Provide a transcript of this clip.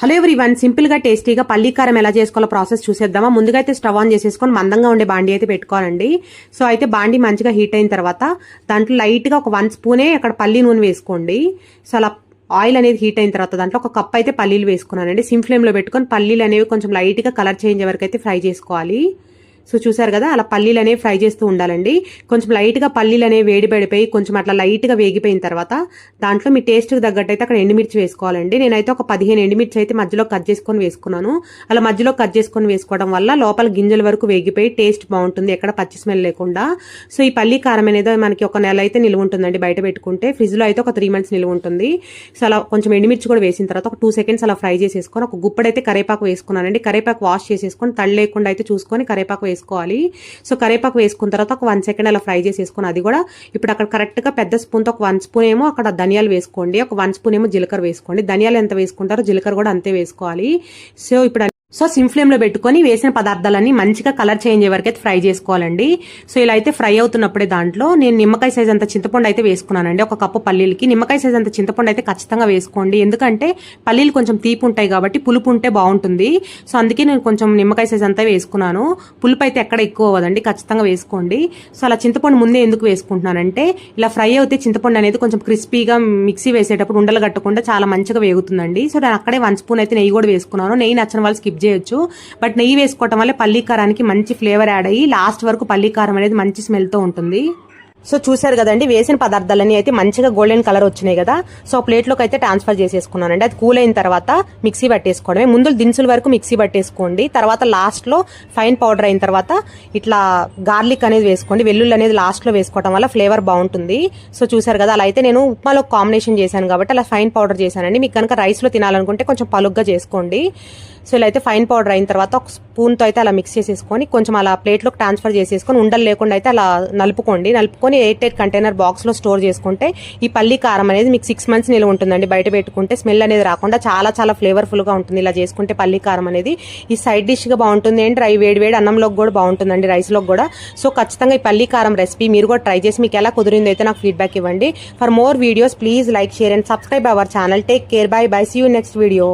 Hello ఎవరి one సింపుల్గా టేస్టీగా పల్లీ కారం ఎలా చేసుకోవాలో ప్రాసెస్ చూసేద్దామా? ముందుగా అయితే స్టవ్ ఆన్ చేసేసుకొని మందంగా ఉండే బాండి అయితే పెట్టుకోవాలండి. సో అయితే బాండి మంచిగా హీట్ అయిన తర్వాత దాంట్లో లైట్గా ఒక వన్ స్పూనే అక్కడ పల్లీ నూనె వేసుకోండి. సో అలా ఆయిల్ అనేది హీట్ అయిన తర్వాత దాంట్లో ఒక కప్ అయితే పల్లీలు వేసుకున్నానండి. సిమ్ ఫ్లేమ్లో పెట్టుకొని పల్లీలు అనేవి కొంచెం లైట్గా కలర్ చేంజ్ వరకు అయితే ఫ్రై చేసుకోవాలి. సో చూసారు కదా అలా పల్లీలు అనేవి ఫ్రై చేస్తూ ఉండాలండి. కొంచెం లైట్గా పల్లీలు అనేవి వేడి పడిపోయి కొంచెం అట్లా లైట్గా వేగిపోయిన తర్వాత దాంట్లో మీ టేస్ట్కి తగ్గట్టు అయితే అక్కడ ఎండుమిర్చి వేసుకోవాలండి. నేనైతే ఒక పదిహేను ఎండుమిర్చి అయితే మధ్యలో కట్ చేసుకొని వేసుకున్నాను. అలా మధ్యలో కట్ చేసుకొని వేసుకోవడం వల్ల లోపల గింజల వరకు వేగిపోయి టేస్ట్ బాగుంటుంది ఎక్కడ పచ్చి స్మెల్ లేకుండా. సో ఈ పల్లీ కారం అనేది మనకి ఒక నెల అయితే నిల్వ ఉంటుందండి బయట పెట్టుకుంటే. ఫ్రిడ్జ్లో అయితే ఒక త్రీ మంత్స్ నిల్వ ఉంటుంది. సో అలా కొంచెం ఎండుమిర్చి కూడా వేసిన తర్వాత ఒక టూ సెకండ్స్ అలా ఫ్రై చేసేసుకొని ఒక గుప్పడైతే కరేపాకు వేసుకున్నానండి. కరేపాకు వాష్ చేసేసుకొని తడి లేకుండా అయితే చూసుకొని కరేపాకు వేసుకోవాలి. సో కరేపాకు వేసుకున్న తర్వాత ఒక వన్ సెకండ్ అలా ఫ్రై చేసేసుకొని అది కూడా ఇప్పుడు అక్కడ కరెక్ట్గా పెద్ద స్పూన్తో ఒక వన్ స్పూన్ ఏమో అక్కడ ధనియాలు వేసుకోండి. ఒక వన్ స్పూన్ ఏమో జీలకర్ర వేసుకోండి. ధనియాలు ఎంత వేసుకుంటారో జీలకర్ర కూడా అంతే వేసుకోవాలి. సో ఇప్పుడు సో సిమ్ ఫ్లేమ్లో పెట్టుకొని వేసిన పదార్థాలన్నీ మంచిగా కలర్ చేంజ్ అయ్యే వరకు అయితే ఫ్రై చేసుకోవాలండి. సో ఇలా అయితే ఫ్రై అవుతున్నప్పుడే దాంట్లో నేను నిమ్మకాయ సైజ్ అంత చింతపండు అయితే వేసుకున్నానండి. ఒక కప్పు పల్లీలకి. నిమ్మకాయ సైజ్ అంత చింతపండు అయితే ఖచ్చితంగా వేసుకోండి. ఎందుకంటే పల్లీలు కొంచెం తీపి ఉంటాయి కాబట్టి పులుపు ఉంటే బాగుంటుంది. సో అందుకే నేను కొంచెం నిమ్మకాయ సైజ్ అంతా వేసుకున్నాను. పులుపు అయితే ఎక్కడ ఎక్కువ అవ్వదండి. ఖచ్చితంగా వేసుకోండి. సో అలా చింతపండు ముందే ఎందుకు వేసుకుంటున్నానంటే ఇలా ఫ్రై అయితే చింతపండు అనేది కొంచెం క్రిస్పీగా మిక్సీ వేసేటప్పుడు ఉండలు కట్టకుండా చాలా మంచిగా వేగుతుందండి. సో నేను అక్కడే వన్ స్పూన్ అయితే నెయ్యి కూడా వేసుకున్నాను. నెయ్యి నచ్చిన వాళ్ళు స్కిప్ చేయొచ్చు. బట్ నెయ్యి వేసుకోవటం వల్ల పల్లీకారానికి మంచి ఫ్లేవర్ యాడ్ అయ్యి లాస్ట్ వరకు పల్లీ కారం అనేది మంచి స్మెల్తో ఉంటుంది. సో చూసారు కదండి వేసిన పదార్థాలన్నీ అయితే మంచిగా గోల్డెన్ కలర్ వచ్చినాయి కదా. సో ప్లేట్లోకి అయితే ట్రాన్స్ఫర్ చేసేసుకున్నానండి. అది కూల్ అయిన తర్వాత మిక్సీ పట్టేసుకోవడమే. ముందు దినుసుల వరకు మిక్సీ పట్టేసుకోండి. తర్వాత లాస్ట్లో ఫైన్ పౌడర్ అయిన తర్వాత ఇట్లా గార్లిక్ అనేది వేసుకోండి. వెల్లుల్లి అనేది లాస్ట్లో వేసుకోవడం వల్ల ఫ్లేవర్ బాగుంటుంది. సో చూసారు కదా అలా అయితే నేను ఉప్మాలో కాంబినేషన్ చేశాను కాబట్టి అలా ఫైన్ పౌడర్ చేశానండి. మీకు కనుక రైస్లో తినాలనుకుంటే కొంచెం పలుగ్గా చేసుకోండి. సో ఇలా అయితే ఫైన్ పౌడర్ అయిన తర్వాత ఒక స్పూన్తో అయితే అలా మిక్స్ చేసేసుకొని కొంచెం అలా ప్లేట్లోకి ట్రాన్స్ఫర్ చేసేసుకొని ఉండలు లేకుండా అయితే అలా నలుపుకోండి. నలుపుకొని ఎయిట్ ఎయిట్ కంటైనర్ బాక్స్లో స్టోర్ చేసుకుంటే ఈ పల్లి కారం అనేది మీకు సిక్స్ మంత్స్ నిల్వ ఉంటుందండి. బయట పెట్టుకుంటే స్మెల్ అనేది రాకుండా చాలా చాలా ఫ్లేవర్ఫుల్గా ఉంటుంది. ఇలా చేసుకుంటే పల్లి కారం అనేది ఈ సైడ్ డిష్గా బాగుంటుంది. అండ్ రై వేడి వేడి అన్నంలోకి కూడా బాగుంటుందండి రైస్లోకి కూడా. సో ఖచ్చితంగా ఈ పల్లి కారం రెసిపీ మీరు కూడా ట్రై చేసి మీకు ఎలా కుదిరిందో అయితే నాకు ఫీడ్బ్యాక్ ఇవ్వండి. For more videos please like share and subscribe our channel take care bye bye see you next video